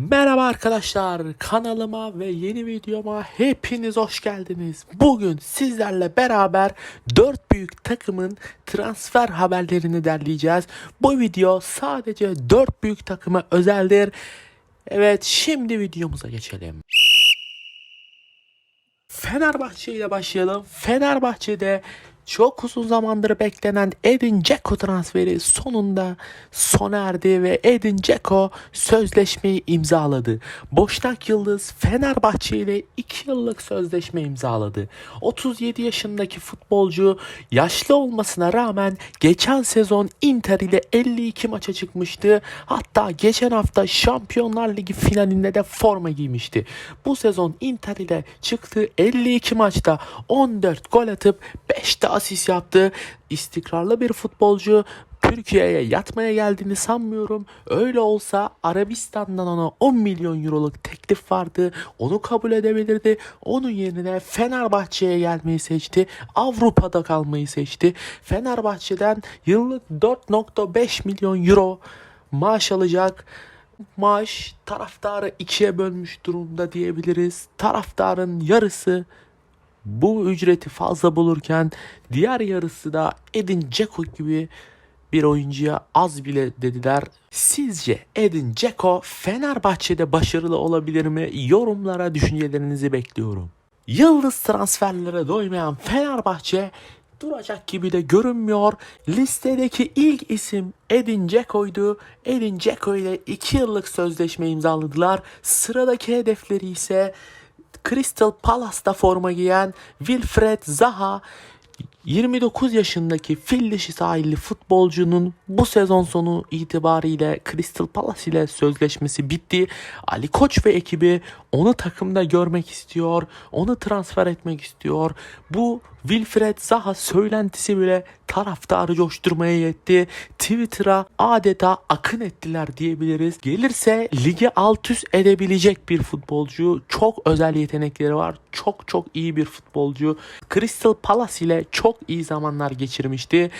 Merhaba arkadaşlar kanalıma ve yeni videoma hepiniz hoş geldiniz. Bugün sizlerle beraber 4 büyük takımın transfer haberlerini derleyeceğiz. Bu video sadece 4 büyük takıma özeldir. Evet şimdi videomuza geçelim. Fenerbahçe ile başlayalım. Fenerbahçe'de çok uzun zamandır beklenen Edin Dzeko transferi sonunda sona erdi ve Edin Dzeko sözleşmeyi imzaladı. Boşnak Yıldız Fenerbahçe ile 2 yıllık sözleşme imzaladı. 37 yaşındaki futbolcu yaşlı olmasına rağmen geçen sezon Inter ile 52 maça çıkmıştı. Hatta geçen hafta Şampiyonlar Ligi finalinde de forma giymişti. Bu sezon Inter ile çıktığı 52 maçta 14 gol atıp 5 de asist yaptı. İstikrarlı bir futbolcu. Türkiye'ye yatmaya geldiğini sanmıyorum. Öyle olsa Arabistan'dan ona 10 milyon euroluk teklif vardı. Onu kabul edebilirdi. Onun yerine Fenerbahçe'ye gelmeyi seçti. Avrupa'da kalmayı seçti. Fenerbahçe'den yıllık 4.5 milyon euro maaş alacak. Maaş taraftarı ikiye bölmüş durumda diyebiliriz. Taraftarın yarısı bu ücreti fazla bulurken diğer yarısı da Edin Dzeko gibi bir oyuncuya az bile dediler. Sizce Edin Dzeko Fenerbahçe'de başarılı olabilir mi? Yorumlara düşüncelerinizi bekliyorum. Yıldız transferlere doymayan Fenerbahçe duracak gibi de görünmüyor. Listedeki ilk isim Edin Dzeko'ydu. Edin Dzeko ile 2 yıllık sözleşme imzaladılar. Sıradaki hedefleri ise Crystal Palace'da forma giyen Wilfred Zaha 29 yaşındaki fil dişi sahilli futbolcunun bu sezon sonu itibariyle Crystal Palace ile sözleşmesi bitti. Ali Koç ve ekibi onu takımda görmek istiyor. Onu transfer etmek istiyor. Bu Wilfred Zaha söylentisi bile taraftarı coşturmaya yetti. Twitter'a adeta akın ettiler diyebiliriz. Gelirse ligi alt üst edebilecek bir futbolcu. Çok özel yetenekleri var. Çok çok iyi bir futbolcu. Crystal Palace ile çok iyi zamanlar geçirmişti.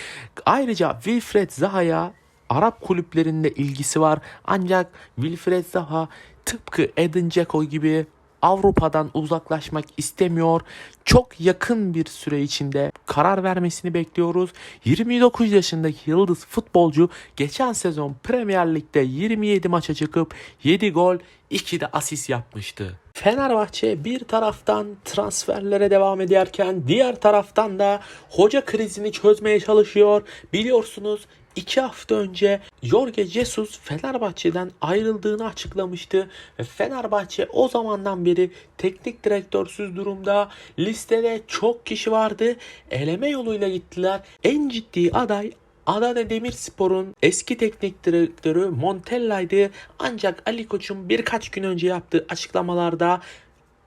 Ayrıca Wilfred Zaha'ya Arap kulüplerinde ilgisi var. Ancak Wilfred Zaha tıpkı Edin Dzeko gibi Avrupa'dan uzaklaşmak istemiyor. Çok yakın bir süre içinde karar vermesini bekliyoruz. 29 yaşındaki yıldız futbolcu geçen sezon Premier Lig'de 27 maça çıkıp 7 gol 2 de asist yapmıştı. Fenerbahçe bir taraftan transferlere devam ederken diğer taraftan da hoca krizini çözmeye çalışıyor. Biliyorsunuz İki hafta önce Jorge Jesus Fenerbahçe'den ayrıldığını açıklamıştı. Fenerbahçe o zamandan beri teknik direktörsüz durumda. Listede çok kişi vardı. Eleme yoluyla gittiler. En ciddi aday Adana Demirspor'un eski teknik direktörü Montella'ydı. Ancak Ali Koç'un birkaç gün önce yaptığı açıklamalarda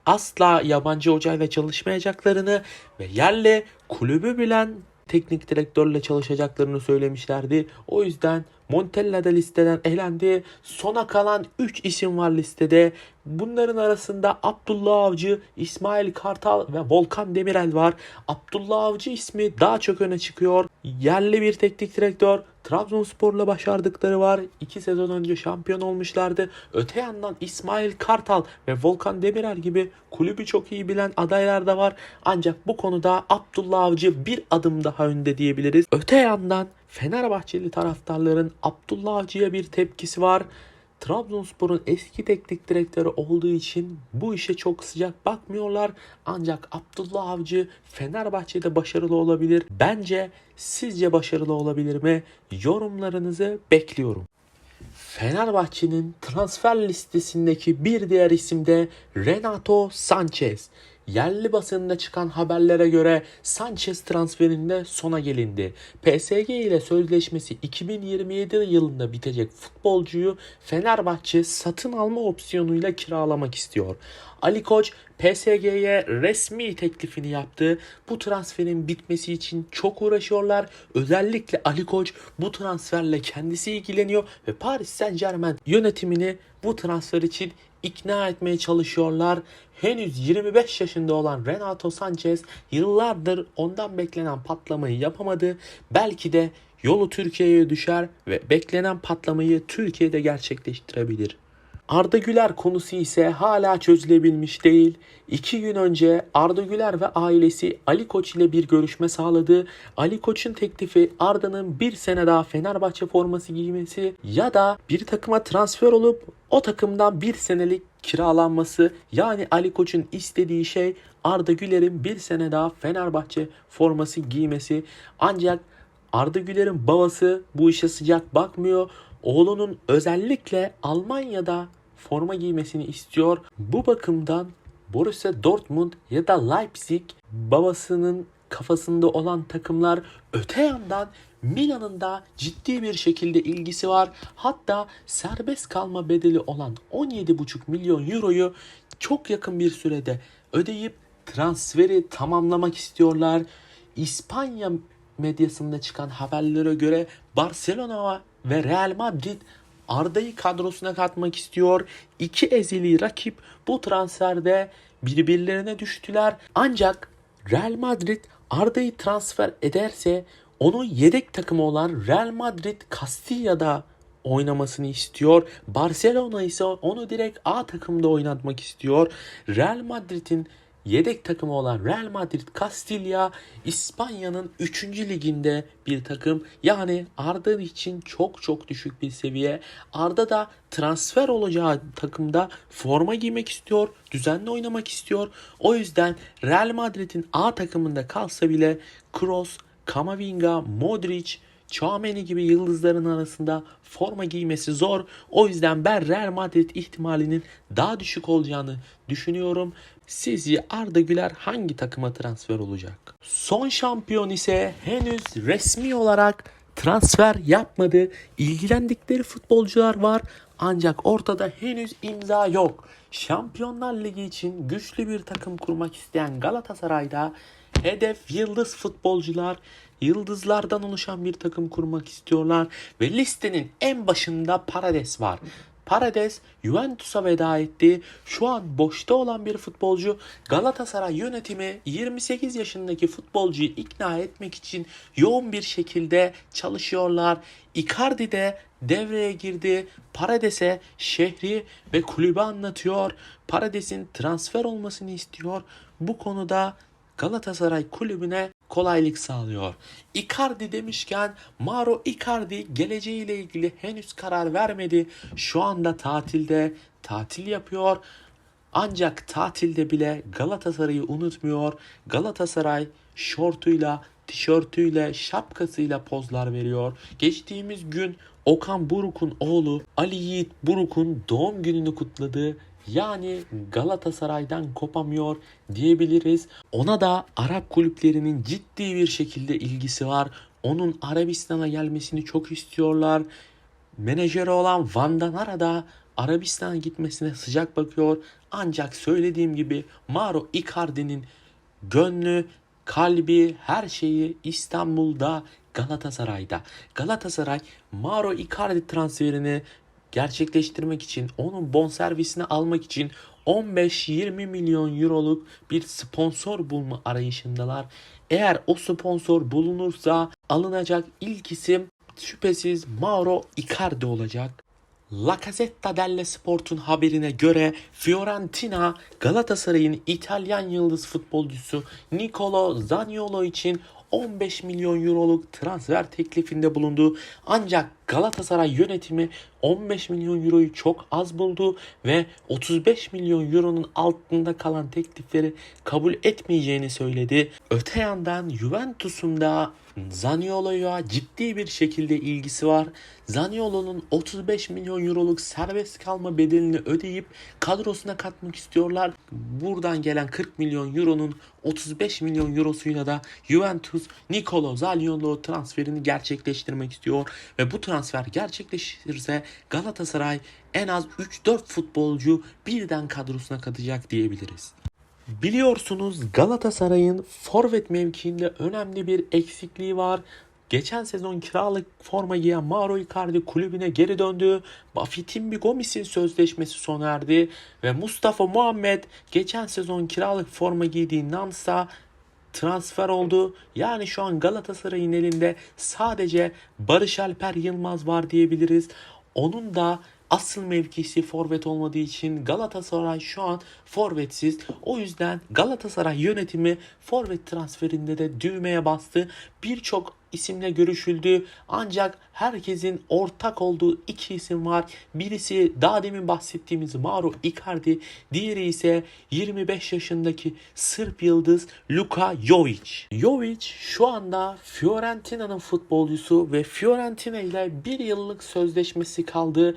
asla yabancı hocayla çalışmayacaklarını ve yerli kulübü bilen teknik direktörle çalışacaklarını söylemişlerdi. O yüzden Montella da listeden elendi. Sona kalan 3 isim var listede. Bunların arasında Abdullah Avcı, İsmail Kartal ve Volkan Demirel var. Abdullah Avcı ismi daha çok öne çıkıyor. Yerli bir teknik direktör. Trabzonspor'la başardıkları var. 2 sezon önce şampiyon olmuşlardı. Öte yandan İsmail Kartal ve Volkan Demirel gibi kulübü çok iyi bilen adaylar da var. Ancak bu konuda Abdullah Avcı bir adım daha önde diyebiliriz. Öte yandan Fenerbahçeli taraftarların Abdullah Avcı'ya bir tepkisi var. Trabzonspor'un eski teknik direktörü olduğu için bu işe çok sıcak bakmıyorlar. Ancak Abdullah Avcı Fenerbahçe'de başarılı olabilir. Bence sizce başarılı olabilir mi? Yorumlarınızı bekliyorum. Fenerbahçe'nin transfer listesindeki bir diğer isim de Renato Sanchez. Yerli basında çıkan haberlere göre Sanchez transferinde sona gelindi. PSG ile sözleşmesi 2027 yılında bitecek futbolcuyu Fenerbahçe satın alma opsiyonuyla kiralamak istiyor. Ali Koç PSG'ye resmi teklifini yaptı. Bu transferin bitmesi için çok uğraşıyorlar. Özellikle Ali Koç bu transferle kendisi ilgileniyor ve Paris Saint Germain yönetimini bu transfer için ikna etmeye çalışıyorlar. Henüz 25 yaşında olan Renato Sanchez yıllardır ondan beklenen patlamayı yapamadı. Belki de yolu Türkiye'ye düşer ve beklenen patlamayı Türkiye'de gerçekleştirebilir. Arda Güler konusu ise hala çözülebilmiş değil. İki gün önce Arda Güler ve ailesi Ali Koç ile bir görüşme sağladı. Ali Koç'un teklifi Arda'nın bir sene daha Fenerbahçe forması giymesi ya da bir takıma transfer olup o takımdan bir senelik kiralanması. Yani Ali Koç'un istediği şey Arda Güler'in bir sene daha Fenerbahçe forması giymesi. Ancak Arda Güler'in babası bu işe sıcak bakmıyor. Oğlunun özellikle Almanya'da forma giymesini istiyor. Bu bakımdan Borussia Dortmund ya da Leipzig babasının kafasında olan takımlar öte yandan Milan'ın da ciddi bir şekilde ilgisi var. Hatta serbest kalma bedeli olan 17,5 milyon euroyu çok yakın bir sürede ödeyip transferi tamamlamak istiyorlar. İspanya medyasında çıkan haberlere göre Barcelona ve Real Madrid Arda'yı kadrosuna katmak istiyor. İki ezeli rakip bu transferde birbirlerine düştüler. Ancak Real Madrid Arda'yı transfer ederse onun yedek takımı olan Real Madrid Castilla'da oynamasını istiyor. Barcelona ise onu direkt A takımda oynatmak istiyor. Real Madrid'in yedek takımı olan Real Madrid Castilla İspanya'nın 3. liginde bir takım. Yani Arda için çok çok düşük bir seviye. Arda da transfer olacağı takımda forma giymek istiyor, düzenli oynamak istiyor. O yüzden Real Madrid'in A takımında kalsa bile Kroos, Kamavinga, Modric, Chouameni gibi yıldızların arasında forma giymesi zor. O yüzden ben Real Madrid ihtimalinin daha düşük olacağını düşünüyorum. Sizce Arda Güler hangi takıma transfer olacak? Son şampiyon ise henüz resmi olarak transfer yapmadı. İlgilendikleri futbolcular var ancak ortada henüz imza yok. Şampiyonlar Ligi için güçlü bir takım kurmak isteyen Galatasaray'da hedef yıldız futbolcular, yıldızlardan oluşan bir takım kurmak istiyorlar ve listenin en başında Parades var. Parades Juventus'a veda etti. Şu an boşta olan bir futbolcu Galatasaray yönetimi 28 yaşındaki futbolcuyu ikna etmek için yoğun bir şekilde çalışıyorlar. Icardi de devreye girdi. Parades'e şehri ve kulübü anlatıyor. Parades'in transfer olmasını istiyor. Bu konuda Galatasaray kulübüne kolaylık sağlıyor. Icardi demişken Mauro Icardi geleceğiyle ilgili henüz karar vermedi. Şu anda tatilde tatil yapıyor. Ancak tatilde bile Galatasaray'ı unutmuyor. Galatasaray şortuyla, tişörtüyle, şapkasıyla pozlar veriyor. Geçtiğimiz gün Okan Buruk'un oğlu Ali Yiğit Buruk'un doğum gününü kutladı. Yani Galatasaray'dan kopamıyor diyebiliriz. Ona da Arap kulüplerinin ciddi bir şekilde ilgisi var. Onun Arabistan'a gelmesini çok istiyorlar. Menajeri olan Van Danara da Arabistan'a gitmesine sıcak bakıyor. Ancak söylediğim gibi Mauro Icardi'nin gönlü, kalbi, her şeyi İstanbul'da, Galatasaray'da. Galatasaray Mauro Icardi transferini gerçekleştirmek için, onun bonservisini almak için 15-20 milyon euroluk bir sponsor bulma arayışındalar. Eğer o sponsor bulunursa alınacak ilk isim şüphesiz Mauro Icardi olacak. La Gazzetta dello Sport'un haberine göre Fiorentina Galatasaray'ın İtalyan yıldız futbolcusu Nicolo Zaniolo için 15 milyon euroluk transfer teklifinde bulundu. Ancak Galatasaray yönetimi 15 milyon euroyu çok az buldu ve 35 milyon euronun altında kalan teklifleri kabul etmeyeceğini söyledi. Öte yandan Juventus'un da Zaniolo'ya ciddi bir şekilde ilgisi var. Zaniolo'nun 35 milyon euroluk serbest kalma bedelini ödeyip kadrosuna katmak istiyorlar. Buradan gelen 40 milyon euronun 35 milyon eurosuyla da Juventus Nicolo Zaniolo transferini gerçekleştirmek istiyor ve bu transfer gerçekleşirse Galatasaray en az 3-4 futbolcu birden kadrosuna katacak diyebiliriz. Biliyorsunuz Galatasaray'ın forvet mevkiinde önemli bir eksikliği var. Geçen sezon kiralık forma giyen Mauro Icardi kulübüne geri döndü. Bafitimbi Gomis'in sözleşmesi sona erdi ve Mustafa Muhammed geçen sezon kiralık forma giydiği Nans'a transfer oldu. Yani şu an Galatasaray'ın elinde sadece Barış Alper Yılmaz var diyebiliriz. Onun da asıl mevkisi forvet olmadığı için Galatasaray şu an forvetsiz. O yüzden Galatasaray yönetimi forvet transferinde de düğmeye bastı. Birçok isimle görüşüldü. Ancak herkesin ortak olduğu iki isim var. Birisi daha demin bahsettiğimiz Mauro Icardi. Diğeri ise 25 yaşındaki Sırp yıldız Luka Jovic. Jovic şu anda Fiorentina'nın futbolcusu ve Fiorentina ile bir yıllık sözleşmesi kaldı.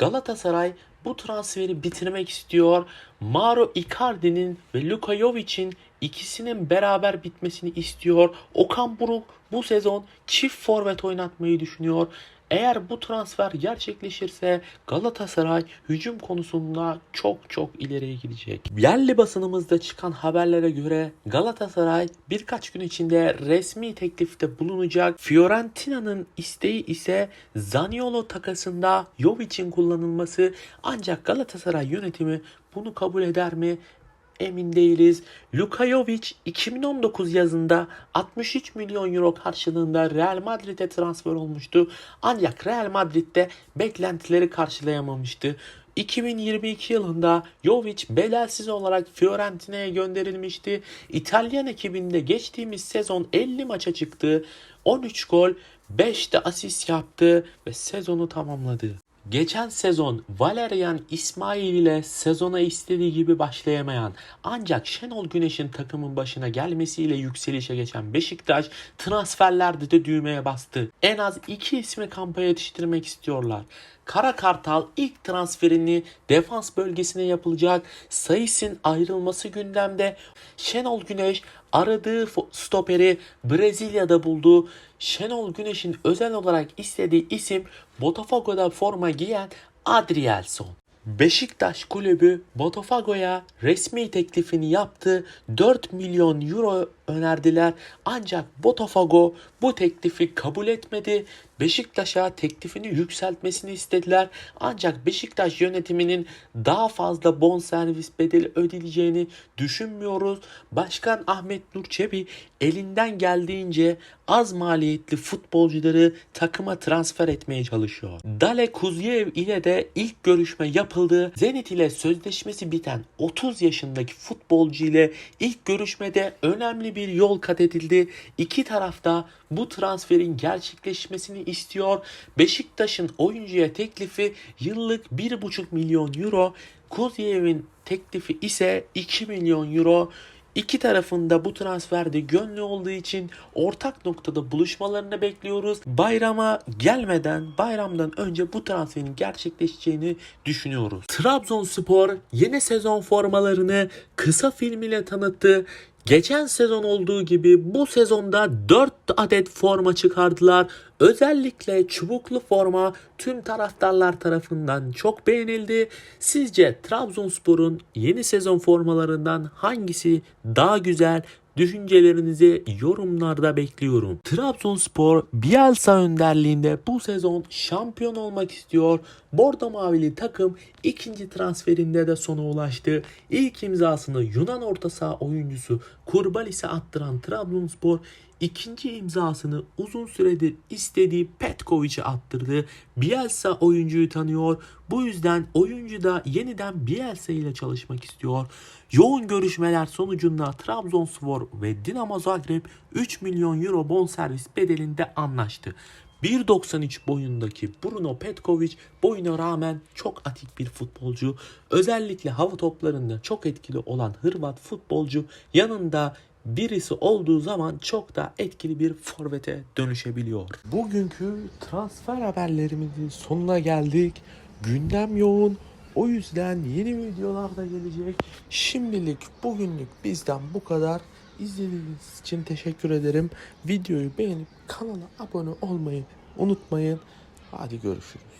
Galatasaray bu transferi bitirmek istiyor. Mauro Icardi'nin ve Luka Jovic'in ikisinin beraber bitmesini istiyor. Okan Buruk bu sezon çift forvet oynatmayı düşünüyor. Eğer bu transfer gerçekleşirse Galatasaray hücum konusunda çok çok ileriye gidecek. Yerli basınımızda çıkan haberlere göre Galatasaray birkaç gün içinde resmi teklifte bulunacak. Fiorentina'nın isteği ise Zaniolo takasında Jovic'in kullanılması ancak Galatasaray yönetimi bunu kabul eder mi? Emin değiliz. Luka Jovic 2019 yazında 63 milyon euro karşılığında Real Madrid'e transfer olmuştu. Ancak Real Madrid'de beklentileri karşılayamamıştı. 2022 yılında Jovic bedelsiz olarak Fiorentina'ya gönderilmişti. İtalyan ekibinde geçtiğimiz sezon 50 maça çıktı. 13 gol, 5 de asist yaptı ve sezonu tamamladı. Geçen sezon Valerian İsmail ile sezona istediği gibi başlayamayan ancak Şenol Güneş'in takımın başına gelmesiyle yükselişe geçen Beşiktaş transferlerde de düğmeye bastı. En az iki ismi kampa yetiştirmek istiyorlar. Kara Kartal ilk transferini defans bölgesine yapılacak. Sayıs'ın ayrılması gündemde. Şenol Güneş aradığı stoperi Brezilya'da buldu. Şenol Güneş'in özel olarak istediği isim Botafogo'da forma giyen Adrielson. Beşiktaş kulübü Botafogo'ya resmi teklifini yaptı. 4 milyon euro önerdiler. Ancak Botafogo bu teklifi kabul etmedi. Beşiktaş'a teklifini yükseltmesini istediler. Ancak Beşiktaş yönetiminin daha fazla bonservis bedeli ödeyeceğini düşünmüyoruz. Başkan Ahmet Nur Çebi elinden geldiğince az maliyetli futbolcuları takıma transfer etmeye çalışıyor. Dale Kuzyev ile de ilk görüşme yapıldı. Zenit ile sözleşmesi biten 30 yaşındaki futbolcu ile ilk görüşmede önemli bir yol kat edildi. İki tarafta bu transferin gerçekleşmesini istiyor. Beşiktaş'ın oyuncuya teklifi yıllık 1,5 milyon euro. Kuzyev'in teklifi ise 2 milyon euro. İki tarafında bu transferde gönlü olduğu için ortak noktada buluşmalarını bekliyoruz. Bayrama gelmeden, bayramdan önce bu transferin gerçekleşeceğini düşünüyoruz. Trabzonspor yeni sezon formalarını kısa film ile tanıttı. Geçen sezon olduğu gibi bu sezonda 4 adet forma çıkardılar. Özellikle çubuklu forma tüm taraftarlar tarafından çok beğenildi. Sizce Trabzonspor'un yeni sezon formalarından hangisi daha güzel? Düşüncelerinizi yorumlarda bekliyorum. Trabzonspor Bielsa önderliğinde bu sezon şampiyon olmak istiyor. Bordo Mavili takım ikinci transferinde de sona ulaştı. İlk imzasını Yunan orta saha oyuncusu Kurbalis'e attıran Trabzonspor ikinci imzasını uzun süredir istediği Petkovic'e attırdı. Bielsa oyuncuyu tanıyor. Bu yüzden oyuncu da yeniden Bielsa ile çalışmak istiyor. Yoğun görüşmeler sonucunda Trabzonspor ve Dinamo Zagreb 3 milyon euro bonservis bedelinde anlaştı. 1.93 boyundaki Bruno Petkovic boyuna rağmen çok atik bir futbolcu. Özellikle hava toplarında çok etkili olan Hırvat futbolcu yanında birisi olduğu zaman çok da etkili bir forvete dönüşebiliyor. Bugünkü transfer haberlerimizin sonuna geldik. Gündem yoğun. O yüzden yeni videolar da gelecek. Şimdilik bugünlük bizden bu kadar. İzlediğiniz için teşekkür ederim. Videoyu beğenip kanala abone olmayı unutmayın. Hadi görüşürüz.